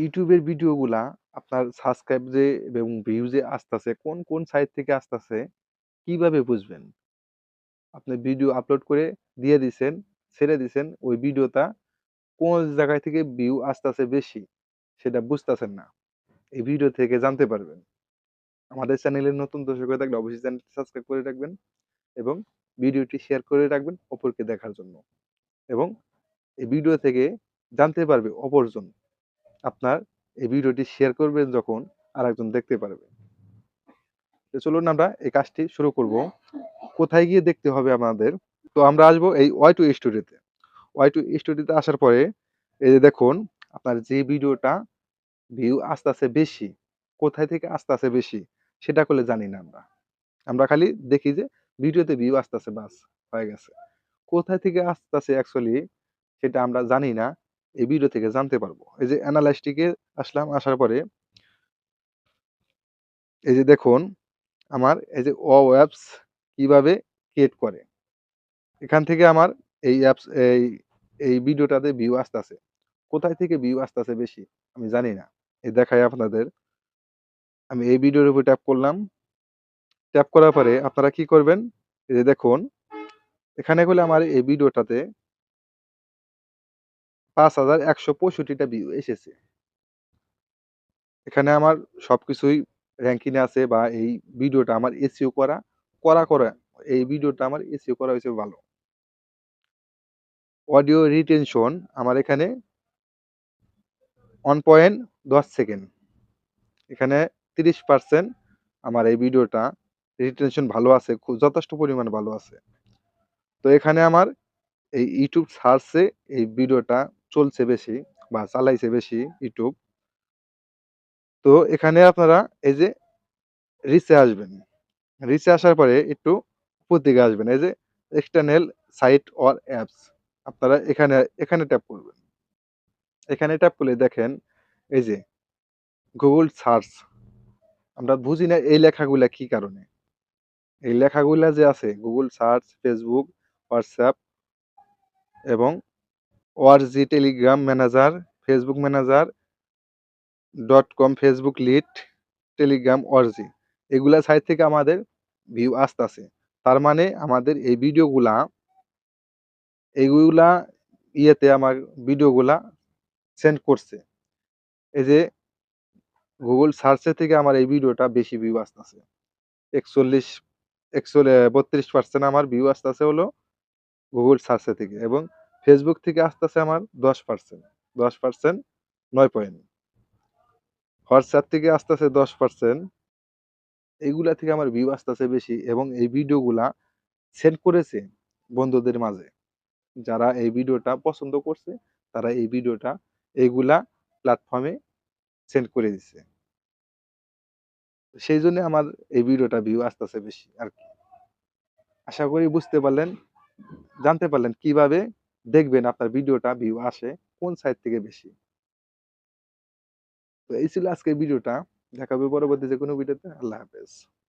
ইউটিউবের ভিডিওগুলা আপনার সাবস্ক্রাইব যে এবং ভিউ যে আসতেছে কোন, কোন সাইট থেকে আসতেছে কীভাবে বুঝবেন? আপনি ভিডিও আপলোড করে দিয়ে দিছেন, ছেড়ে দিছেন, ওই ভিডিওটা কোন জায়গায় থেকে ভিউ আসতেছে বেশি সেটা বুঝতেছেন না। এই ভিডিও থেকে জানতে পারবেন। আমাদের চ্যানেলের নতুন দর্শক হয়ে থাকলে অবশ্যই চ্যানেলটি সাবস্ক্রাইব করে রাখবেন এবং ভিডিওটি শেয়ার করে রাখবেন অপরকে দেখার জন্য। এবং এই ভিডিও থেকে জানতে পারবে অপরজন। আপনার এই ভিডিওটি শেয়ার করবেন যখন আর একজন দেখতে পারবে। তো চলুন আমরা এই কাজটি শুরু করব। কোথায় গিয়ে দেখতে হবে আমাদের? তো আমরা আসব এই ওয়াই টু স্টুডিওতে। ওয়াই টু স্টুডিওতে আসার পরে এই যে দেখুন আপনার যে ভিডিওটা ভিউ আস্তে আস্তে বেশি, কোথায় থেকে আসতেছে বেশি সেটা করলে জানি না আমরা। আমরা খালি দেখি যে ভিডিওতে ভিউ আসতেছে বাস হয়ে গেছে। কোথায় থেকে আসতেছে অ্যাকচুয়ালি সেটা আমরা জানি না। এই ভিডিও থেকে জানতে পারব। এই যে অ্যানালাইস্টিকে আসলাম, আসার পরে এই যে দেখুন আমার এই যে ও অ্যাপস কীভাবে ক্রিয়েট করে। এখান থেকে আমার এই অ্যাপস এই, এই ভিডিওটাতে ভিউ আসতেছে। কোথায় থেকে ভিউ আসতেছে বেশি আমি জানি না। এই দেখাই আপনাদের। আমি এই ভিডিওর উপর ট্যাপ করলাম। ট্যাপ করার পরে আপনারা কি করবেন? এই যে দেখুন এখানে করলে আমার এই ভিডিওটাতে ৫,১৬৫ টা ভিউ এসেছে। এখানে আমার সবকিছুই র‍্যাংকিং এ আছে বা এই ভিডিওটা আমার এসিও করা, করা, করা এই ভিডিওটা আমার এসিও করা হয়েছে ভালো। অডিও রিটেনশন আমার এখানে 1.10 সেকেন্ড। এখানে ৩০% আমার এই ভিডিওটা রিটেনশন ভালো আছে, খুব যথেষ্ট পরিমাণ ভালো আছে। তো এখানে আমার এই ইউটিউব সার্চে এই ভিডিওটা চলছে বেশি বা চালাইছে বেশি ইউটিউব। তো এখানে আপনারা এই যে রিচে আসবেন। রিচে আসার পরে একটু উপর আসবেন। এই যে এক্সটার্নাল সাইট অর অ্যাপস আপনারা এখানে, এখানে ট্যাপ করবেন। এখানে ট্যাপ করলে দেখেন এই যে গুগল সার্চ আমরা বুঝি না এই লেখাগুলা কি কারণে। এই লেখাগুলা যে আছে গুগল সার্চ, ফেসবুক, হোয়াটসঅ্যাপ এবং ORG Telegram manager, Facebook manager dot com, Facebook lead, Telegram ORG এগুলা সাইট থেকে আমাদের ভিউ আসতেছে। তার মানে আমাদের এই ভিডিওগুলা এইগুলা ইয়েতে আমার ভিডিওগুলা সেন্ড করছে। এই যে গুগল সার্চের থেকে আমার এই ভিডিওটা বেশি ভিউ আসতেছে। ৪১ একচল ৩২% আমার ভিউ আসতেছে হলো গুগল সার্চের থেকে এবং ফেসবুক থেকে আসতেছে আমার 10%, 10% ৯ পয়েন্ট। হোয়াটসঅ্যাপ থেকে আসতেছে 10% এইগুলা থেকে আমার ভিউ আসতেছে বেশি এবং এই ভিডিওগুলা সেন্ড করেছে বন্ধুদের মাঝে। যারা এই ভিডিওটা পছন্দ করছে তারা এই ভিডিওটা এইগুলা প্ল্যাটফর্মে সেন্ড করে দিছে। সেইজন্য আমার এই ভিডিওটা ভিউ আসতেছে বেশি আর কি আশা করি বুঝতে পারলেন, জানতে পারলেন কীভাবে দেখবেন আপনার ভিডিওটা ভিউ আসে কোন সাইট থেকে বেশি। তো এই ছিল আজকের ভিডিওটা। দেখা হবে পরবর্তী যে কোনো ভিডিওতে। আল্লাহ হাফেজ।